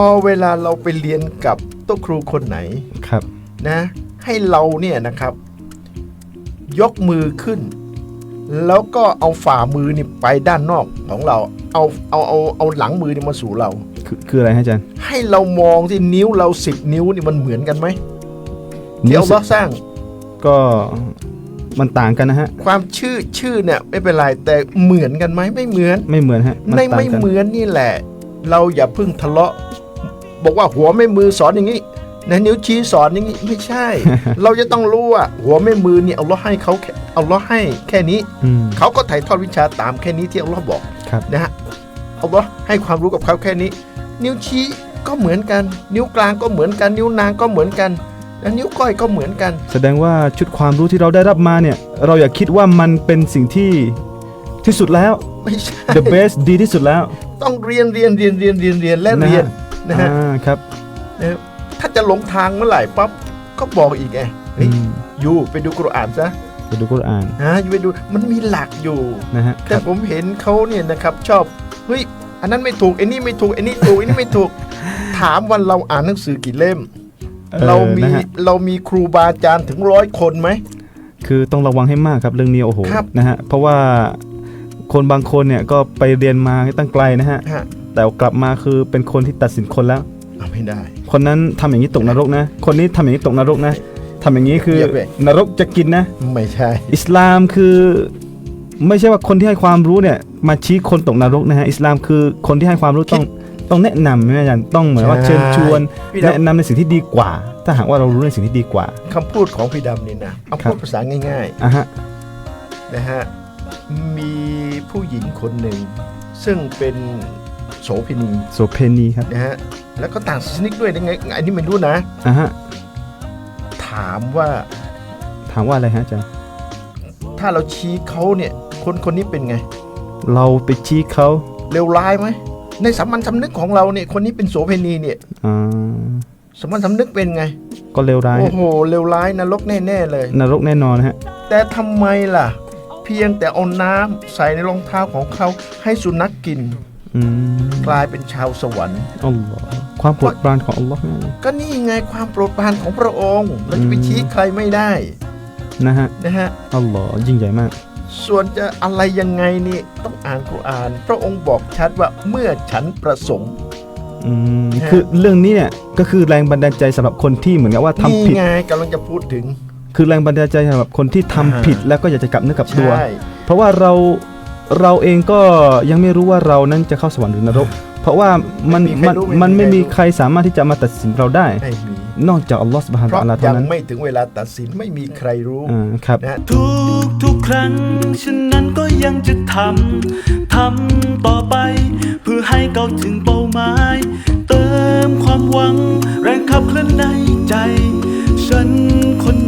อเวลาเราไปเรียนกับโต๊ะครูคนไหนครับ นะ ให้เราเนี่ยนะครับ ยกมือขึ้น แล้วก็เอาฝ่ามือนี่ไปด้านนอกของเรา เอาเอาเอาเอาหลังมือนี่มาสู่เรา คือคืออะไรฮะอาจารย์ ให้เรามองที่นิ้วเราสิบนิ้วนี่มันเหมือนกันไหมเดี๋ยวนิ้วสิเราสร้างก็มันต่างกันนะฮะ ความชื่อชื่อเนี่ยไม่เป็นไรแต่เหมือนกันไหมไม่เหมือน ไม่เหมือนฮะนในต่างไม่กันเหมือนนี่แหละ เราอย่าเพิ่งทะเลาะ บอกว่าหัวไม่มือสอนอย่างนี้นะนิ้วชี้สอนอย่างนี้ไม่ใช่ เราจะต้องรู้ว่าหัวไม่มือเนี่ยเอาล้อให้เขาแค่เอาล้อให้แค่นี้อืมเขาก็ถ่ายทอดวิชาตามแค่นี้ที่เอาล้อบอกครับนะฮะเอาล้อให้ความรู้กับเขาแค่นี้ นิ้วชี้ก็เหมือนกัน นิ้วกลางก็เหมือนกัน นิ้วนางก็เหมือนกันและนิ้วก้อยก็เหมือนกัน แสดงว่าชุดความรู้ที่เราได้รับมาเนี่ย เราอย่าคิดว่ามันเป็นสิ่งที่ที่สุดแล้วไม่ใช่ the best ดีที่สุดแล้ว ต้องเรียนเรียนเรียนเรียนเรียนเรียนและนะฮะเรียนนะฮะอ่าครับนะถ้าจะหลงทางเมื่อไหร่ปั๊บก็บอกอีกไงเฮ้ยอืมยูไปดูกุรอานซะไปดูกุรอานฮะยูไปดูมันมีหลักอยู่นะฮะคแต่รับผมเห็นเขาเนี่ยนะครับชอบเฮ้ยอันนั้นไม่ถูกไอ้นี่ไม่ถูกไอ้นี่ถูกไอ้นี่ไม่ถูก ถามวันเราอ่านหนังสือกี่เล่มออเรามีนะฮะเรามีครูบาอาจารย์ถึงร้อยคนไหมคือต้องระวังให้มากครับเรื่องนี้โอ้โหครับนะฮะเพราะว่า คนบางคนเนี่ยก็ไปเรียนมาตั้งไกลนะฮะ ฮะแต่กลับมาคือเป็นคนที่ตัดสินคนแล้ว เอาไม่ได้ คนนั้นทำอย่างนี้ตกนรกนะ คนนี้ทำอย่างนี้ตกนรกนะทำอย่างนี้คือเหยียบเลยนรกจะกินนะ ไม่ใช่ อิสลามคือไม่ใช่ว่าคนที่ให้ความรู้เนี่ยมาชี้คนตกนรกนะฮะอิสลามคือคนที่ให้ความรู้ต้องต้องแนะนำนะอาจารย์ต้องเหมือนว่าใช่ เชิญชวนพี่แนะดำนำในสิ่งที่ดีกว่า ถ้าหากว่าเรารู้ในสิ่งที่ดีกว่าคำพูดของพี่ดำนี่นะเอาครับพูดภาษาง่ายอะฮะ ๆนะฮะมี ผู้หญิงคนหนึ่ง ซึ่งเป็นโสเภณีโสเพณีครับนะฮะแล้วก็ต่างศาสนิกด้วยยังไงอันนี้ไม่รู้นะอะฮะถามว่าถามว่าอะไรฮะอาจารย์ถ้าเราชี้เขาเนี่ยคนคนนี้เป็นไง เราไปชี้เขาเลวร้ายไหมในสามัญสำนึกของเราเนี่ยคนนี้เป็นโสเภณีเนี่ยอ่าสามัญสำนึกเป็นไง ก็เลวร้ายโอ้โหเลวร้ายนรกแน่ๆเลย นรกแน่นอนฮะแต่ทำไมล่ะเพียงแต่เอาน้ำใส่ในรองเท้าของเขาให้สุนัขกกิน อืมกลายเป็นชาวสวรรค์อัลลอฮ์ความโปรดปรานของอัลลอฮ์ก็นี่ไงความโปรดปรานของพระองค์เราจะไปอืมชี้ใครไม่ได้นะฮะนะฮะ อัลลอฮ์ยิ่งใหญ่มาก ส่วนจะอะไรยังไงนี่ต้องอ่านกุรอาน พระองค์บอกชัดว่าเมื่อฉันประสงค์ อืมฮะ คือเรื่องนี้เนี่ยก็คือแรงบันดาลใจสำหรับคนที่เหมือนกับว่าทำนี่ผิดไงกำลังจะพูดถึง คือแรงบันดาลใจสำหรับคนที่ทำอ่าผิดแล้วก็อยากจะกลับเนื้อกลับตัว ใช่เพราะว่าเราเราเองก็ยังไม่รู้ว่าเรานั้นจะเข้าสวรรค์หรือนรก เพราะว่ามันไม่มีใครมันรู้มันไม่มีใครรู้ ใครสามารถที่จะมาตัดสินเราได้ ไม่มีนอกจากอัลลอฮ์สุบฮานะเพราะตะอาลายัเท่างนั้นไม่ถึงเวลาตัดสินไม่มีใครรู้อ่าครับ นะฮะ ทุกทุกๆครั้ง ฉันนั้นก็ยังจะทำ ทำต่อไป เพื่อให้เขาถึงเป้าหมาย เติมความหวัง แรงขับเคลื่อนในใจ ฉันคนนี้